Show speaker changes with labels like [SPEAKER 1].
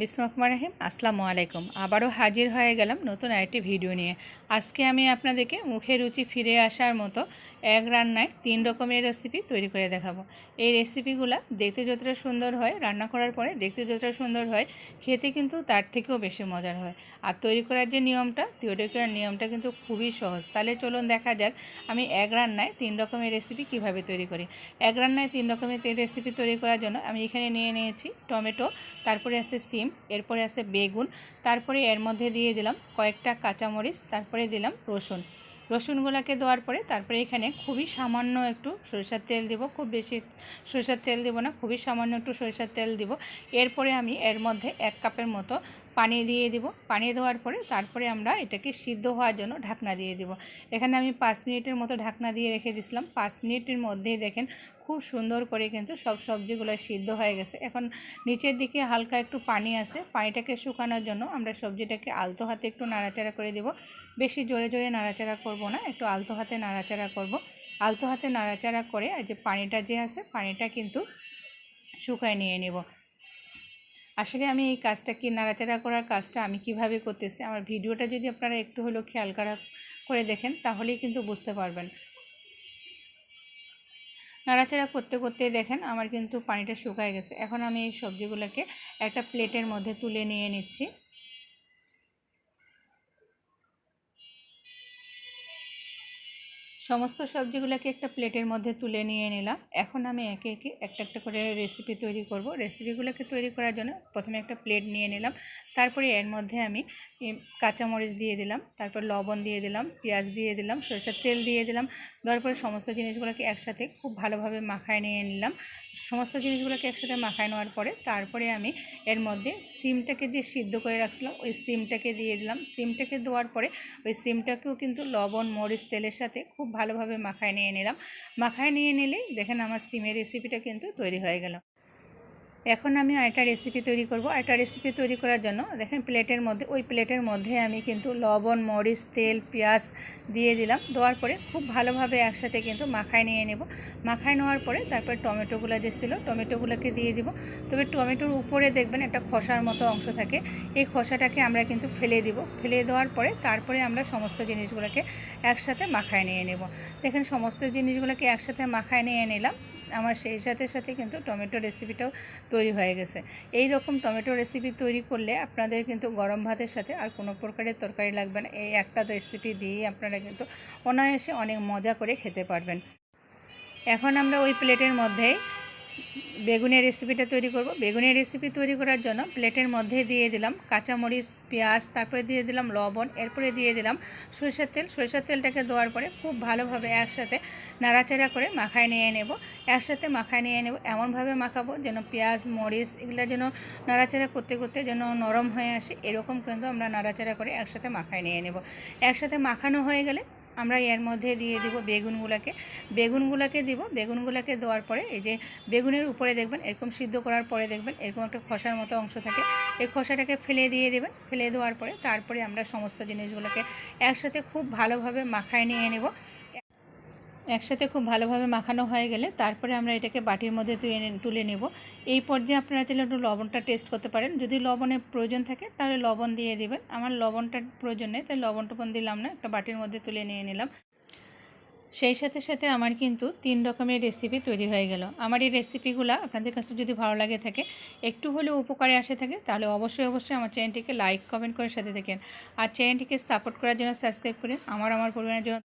[SPEAKER 1] বিসমুখমান রাহিম, আসসালামু আলাইকুম। আবারও হাজির হয়ে গেলাম নতুন আরেকটি ভিডিও নিয়ে। আজকে আমি আপনাদেরকে মুখে রুচি ফিরে আসার মতো এক রান্নায় তিন রকমের রেসিপি তৈরি করে দেখাবো। এই রেসিপিগুলো দেখতে যতটা সুন্দর হয়, রান্না করার পরে দেখতে যতটা সুন্দর হয়, খেতে কিন্তু তার থেকেও বেশি মজার হয়। আর তৈরি করার যে নিয়মটা, তৈরি করার নিয়মটা কিন্তু খুবই সহজ। তাহলে চলুন দেখা যাক আমি এক রান্নায় তিন রকমের রেসিপি কীভাবে তৈরি করি। এক রান্নায় তিন রকমের রেসিপি তৈরি করার জন্য আমি এখানে নিয়ে নিয়েছি টমেটো, তারপরে আছে সিম এরপরে আছে বেগুন, তারপরে এর মধ্যে দিয়ে দিলাম কয়েকটা কাঁচামরিচ, তারপরে দিলাম রসুন। রসুনগুলোকে দেওয়ার পরে তারপরে এখানে খুবই সামান্য একটু সরিষার তেল দিব, খুব বেশি সরিষার তেল দিব না, খুবই সামান্য একটু সরিষার তেল দিব। এরপরে আমি এর মধ্যে এক কাপের মতো পানি দিয়ে দিব। পানি দেওয়ার পরে তারপরে আমরা এটাকে সিদ্ধ হওয়ার জন্য ঢাকনা দিয়ে দিব। এখানে আমি পাঁচ মিনিটের মতো ঢাকনা দিয়ে রেখে দিয়েছিলাম। পাঁচ মিনিটের মধ্যেই দেখেন খুব সুন্দর করে কিন্তু সব সবজিগুলো সিদ্ধ হয়ে গেছে। এখন নিচের দিকে হালকা একটু পানি আছে। পানিটাকে শুকানোর জন্য আমরা সবজিটাকে আলতো হাতে একটু নাড়াচাড়া করে দিব। বেশি জোরে জোরে নাড়াচাড়া করব না, একটু আলতো হাতে নাড়াচাড়া করব। আলতো হাতে নাড়াচাড়া করে যে পানিটা যে আছে, পানিটা কিন্তু শুকায় নিয়ে নেব। আসলে আমি এই কাজটা কি নাড়াচাড়া করার কাজটা আমি কীভাবে করতেছি, আমার ভিডিওটা যদি আপনারা একটু হলেও খেয়াল করা করে দেখেন, তাহলেই কিন্তু বুঝতে পারবেন। নাড়াচাড়া করতে করতে দেখেন আমার কিন্তু পানিটা শুকায় গেছে। এখন আমি এই সবজিগুলোকে একটা প্লেটের মধ্যে তুলে নিয়ে নিচ্ছি। সমস্ত সবজিগুলোকে একটা প্লেটের মধ্যে তুলে নিয়ে নিলাম। এখন আমি একে একে একটা একটা করে রেসিপি তৈরি করব। রেসিপিগুলোকে তৈরি করার জন্য প্রথমে একটা প্লেট নিয়ে নিলাম। তারপরে এর মধ্যে আমি কাঁচামরিচ দিয়ে দিলাম, তারপর লবণ দিয়ে দিলাম, পেঁয়াজ দিয়ে দিলাম, সরষের তেল দিয়ে দিলাম, দেওয়ার পরে সমস্ত জিনিসগুলোকে একসাথে খুব ভালোভাবে মাখায় নিয়ে নিলাম। সমস্ত জিনিসগুলোকে একসাথে মাখায় নেওয়ার পরে তারপরে আমি এর মধ্যে সিমটাকে যে সিদ্ধ করে রাখছিলাম, ওই সিমটাকে দিয়ে দিলাম। সিমটাকে দেওয়ার পরে ওই সিমটাকেও কিন্তু লবণ, মরিচ, তেলের সাথে খুব ভালোভাবে মাখায় নিয়ে নিলাম। মাখায় নিয়ে নিলেই দেখেন আমার সিমের রেসিপিটা কিন্তু তৈরি হয়ে গেল। এখন আমি আরেকটা রেসিপি তৈরি করব। আরেকটা রেসিপি তৈরি করার জন্য দেখেন প্লেটের মধ্যে, ওই প্লেটের মধ্যে আমি কিন্তু লবণ, মরিচ, তেল, পেঁয়াজ দিয়ে দিলাম। দেওয়ার পরে খুব ভালোভাবে একসাথে কিন্তু মাখায় নিয়ে নেব। মাখায় নেওয়ার পরে তারপর টমেটোগুলো যে ছিল, টমেটোগুলোকে দিয়ে দিব। তবে টমেটোর উপরে দেখবেন একটা খসার মতো অংশ থাকে। এই খসাটাকে আমরা কিন্তু ফেলে দিব। ফেলে দেওয়ার পরে তারপরে আমরা সমস্ত জিনিসগুলোকে একসাথে মাখায় নিয়ে নেব। দেখেন সমস্ত জিনিসগুলোকে একসাথে মাখায় নিয়ে নিলাম। আমার সেই সাথে সাথে কিন্তু টমেটো রেসিপিটাও তৈরি হয়ে গেছে। এই রকম টমেটো রেসিপি তৈরি করলে আপনাদের কিন্তু গরম ভাতের সাথে আর কোনো প্রকারের তরকারি লাগবে না। এই একটা রেসিপি দিয়েই আপনারা কিন্তু অনায়াসে অনেক মজা করে খেতে পারবেন। এখন আমরা ওই প্লেটের মধ্যেই বেগুনের রেসিপিটা তৈরি করব। বেগুনের রেসিপি তৈরি করার জন্য প্লেটের মধ্যে দিয়ে দিলাম কাঁচামরিচ, পেঁয়াজ, তারপরে দিয়ে দিলাম লবণ, এরপরে দিয়ে দিলাম সরিষার তেল। সরিষার তেলটাকে দেওয়ার পরে খুব ভালোভাবে একসাথে নাড়াচাড়া করে মাখায় নিয়ে নেব। একসাথে মাখায় নিয়ে নেব, এমনভাবে মাখাবো যেন পেঁয়াজ, মরিচ এগুলো যেন নাড়াচাড়া করতে করতে যেন নরম হয়ে আসে, এরকম কিন্তু আমরা নাড়াচাড়া করে একসাথে মাখায় নিয়ে নেব। একসাথে মাখানো হয়ে গেলে আমরা এর মধ্যে দিয়ে দিব বেগুনগুলোকে। বেগুনগুলোকে দিব, বেগুনগুলোকে দেওয়ার পরে এই যে বেগুনের উপরে দেখবেন, এরকম সিদ্ধ করার পরে দেখবেন, এরকম একটা খসার মতো অংশ থাকে। এই খসাটাকে ফেলে দিয়ে দেবেন, ফেলে দেওয়ার পরে তারপরে আমরা সমস্ত জিনিসগুলোকে একসাথে খুব ভালোভাবে মাখায় নিয়ে নেব। একসাথে খুব ভালোভাবে মাখানো হয়ে গেলে তারপরে আমরা এটাকে বাটির মধ্যে তুলে তুলে নেব। এই পর্যায়ে আপনারা চাইলে একটু লবণটা টেস্ট করতে পারেন। যদি লবণের প্রয়োজন থাকে তাহলে লবণ দিয়ে দেবেন। আমার লবণটার প্রয়োজন নেই, তাই লবণ টবণ দিলাম না, একটা বাটির মধ্যে তুলে নিয়ে নিলাম। সেই সাথে সাথে আমার কিন্তু তিন রকমের রেসিপি তৈরি হয়ে গেল। আমার এই রেসিপিগুলো আপনাদের কাছে যদি ভালো লাগে থাকে, একটু হলেও উপকারে আসে থাকে, তাহলে অবশ্যই অবশ্যই আমার চ্যানেলটিকে লাইক কমেন্ট করে সাথে থাকেন। আর চ্যানেলটিকে সাপোর্ট করার জন্য সাবস্ক্রাইব করেন আমার আমার পরিবারের জন্য